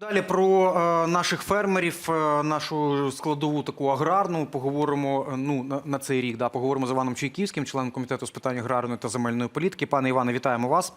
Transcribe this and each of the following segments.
Далі про е, наших фермерів, е, нашу складову таку аграрну. Поговоримо е, ну на, цей рік. Да, поговоримо з Іваном Чайківським, членом комітету з питань аграрної та земельної політики. Пане Іване, вітаємо вас.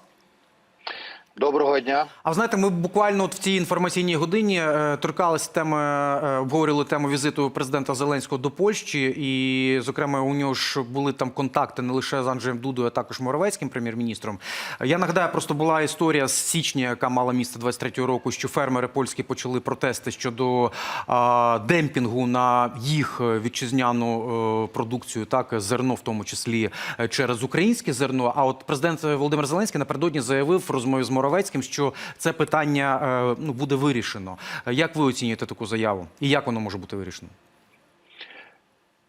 Доброго дня. А ви знаєте, ми буквально от в цій інформаційній годині е, торкалися теми, е, обговорювали тему візиту президента Зеленського до Польщі, і, зокрема, у нього ж були там контакти не лише з Анджеєм Дудою, а також Моровецьким прем'єр-міністром. Я нагадаю, просто була історія з січня, яка мала місце 23-го року, що фермери польські почали протести щодо а, демпінгу на їх вітчизняну е, продукцію, так зерно, в тому числі е, через українське зерно. А от президент Володимир Зеленський напередодні заявив розмові з Моровецьким, що це питання е, ну буде вирішено. Як ви оцінюєте таку заяву? І як воно може бути вирішено?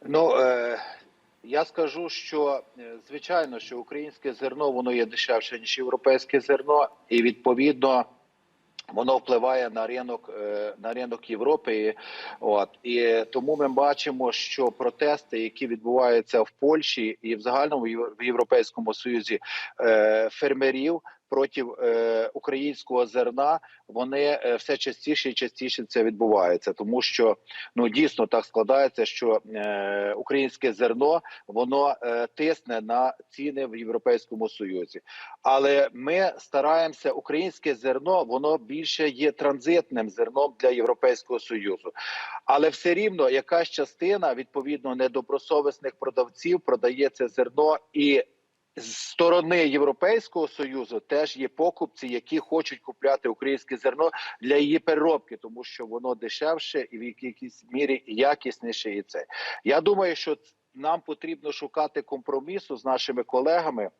Ну е, я скажу, що е, звичайно, що українське зерно воно є дешевше ніж європейське зерно, і відповідно. Воно впливає на ринок на ринок Європи, от і тому ми бачимо, що протести, які відбуваються в Польщі і в загальному в Європейському Союзі фермерів проти е, українського зерна, вони е, все частіше і частіше це відбувається, тому що ну дійсно так складається, що е, українське зерно воно е, тисне на ціни в Європейському Союзі. Але ми стараємося, українське зерно воно більше є транзитним зерном для Європейського Союзу. Але все рівно якась частина відповідно недобросовісних продавців продає це зерно і. З сторони Європейського союзу теж є покупці, які хочуть купляти українське зерно для її переробки, тому що воно дешевше і в якійсь мірі якісніше. І це я думаю, що нам потрібно шукати компромісу з нашими колегами.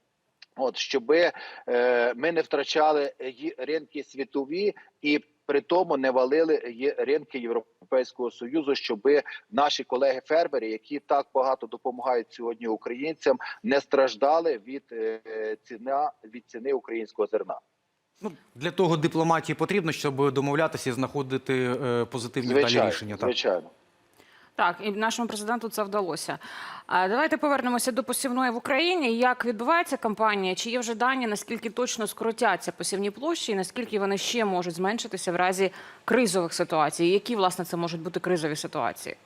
От щоб е, ми не втрачали ринки світові і при тому не валили є- ринки Європейського союзу, щоб наші колеги-фермери, які так багато допомагають сьогодні українцям, не страждали від е, ціна від ціни українського зерна. Ну для того дипломатії потрібно, щоб домовлятися і знаходити е, позитивні далі рішення. Так. звичайно. Так, і нашому президенту це вдалося. Давайте повернемося до посівної в Україні. Як відбувається кампанія? Чи є вже дані, наскільки точно скоротяться посівні площі, і наскільки вони ще можуть зменшитися в разі кризових ситуацій? Які власне це можуть бути кризові ситуації?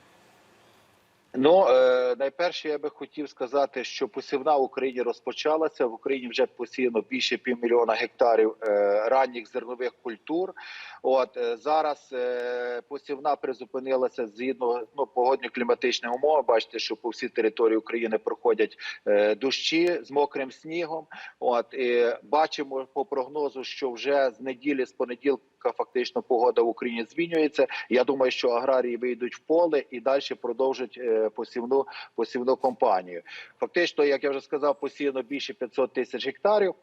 Ну е, найперше, я би хотів сказати, що посівна в Україні розпочалася. В Україні вже посіяно більше півмільйона гектарів е, ранніх зернових культур. От е, зараз посівна призупинилася згідно ну, погодньо-кліматичних умов. Бачите, що по всій території України проходять дощі з мокрим снігом. От і бачимо по прогнозу, що вже з неділі, з понеділка, фактично погода в Україні змінюється. Я думаю, що аграрії вийдуть в поле і далі продовжать е, посівну посівну компанію. Фактично, як я вже сказав, посіяно більше 500 тисяч гектарів.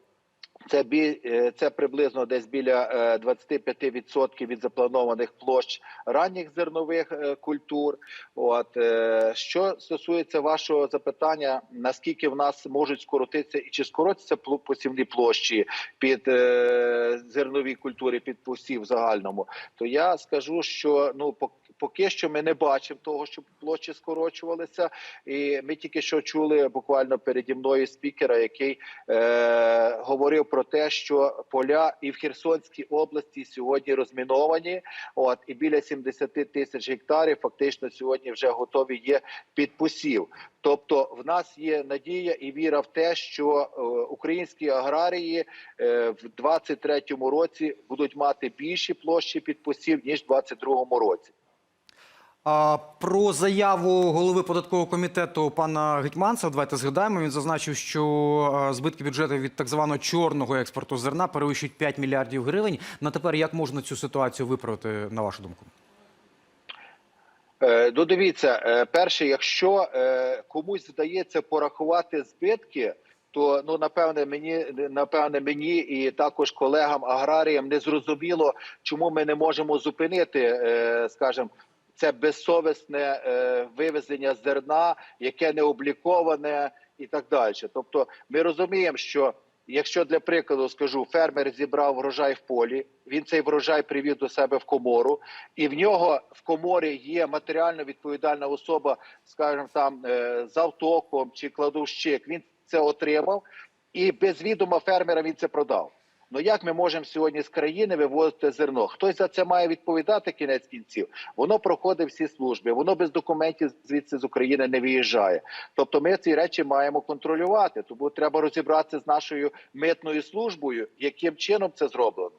Це бі е, це приблизно десь біля е, 25% від запланованих площ ранніх зернових е, культур. От е, що стосується вашого запитання, наскільки в нас можуть скоротитися і чи скоротяться посівні площі під е, зернові культури, під посів в загальному, то я скажу, що ну поки що ми не бачимо того, щоб площі скорочувалися, і ми тільки що чули буквально переді мною спікера, який е, говорив про те, що поля і в Херсонській області сьогодні розміновані. От і біля 70 тисяч гектарів фактично сьогодні вже готові є під посів. Тобто, в нас є надія і віра в те, що е, українські аграрії е, в 23-му році будуть мати більші площі під посів ніж в 22-му році. Про заяву голови податкового комітету пана Гетьманцева давайте згадаємо. Він зазначив, що збитки бюджету від так званого чорного експорту зерна перевищують 5 мільярдів гривень. На тепер як можна цю ситуацію виправити, на вашу думку? Е, Ну, дивіться, е, перше, якщо е, комусь вдається порахувати збитки, то ну напевне мені напевне мені і також колегам аграріям не зрозуміло, чому ми не можемо зупинити, скажімо, це безсовісне е, вивезення зерна, яке не обліковане, і так далі. Тобто, ми розуміємо, що Якщо для прикладу скажу, фермер зібрав врожай в полі, він цей врожай привів до себе в комору, і в нього в коморі є матеріально відповідальна особа, скажімо, там е, з автоком чи кладовщик. Він це отримав, і без відома фермера він це продав. Ну як ми можемо сьогодні з країни вивозити зерно? Хтось за це має відповідати кінець кінців. Воно проходить всі служби, воно без документів звідси з України не виїжджає. Тобто ми ці речі маємо контролювати. Тому треба розібратися з нашою митною службою, яким чином це зроблено.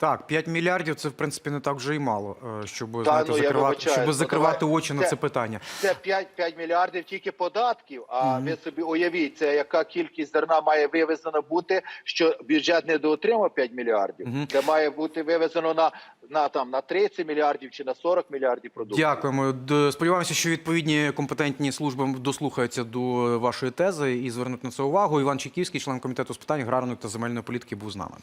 Так, 5 мільярдів це в принципі не так вже і мало, е, щоб Та, знаєте, ну, закривати, щоб ну, закривати давай. очі на Це- це питання. Це 5, 5 мільярдів тільки податків. А ви собі уявіть, це яка кількість зерна має вивезено бути, що бюджет не доотримав 5 мільярдів. Мгм. Це має бути вивезено на, на там на 30 мільярдів чи на 40 мільярдів продуктів. Дякуємо. Сподіваємося, що відповідні компетентні служби дослухаються до вашої тези і звернуть на це увагу. Іван Чеківський, член комітету з питань аграрної та земельної політики, був з нами.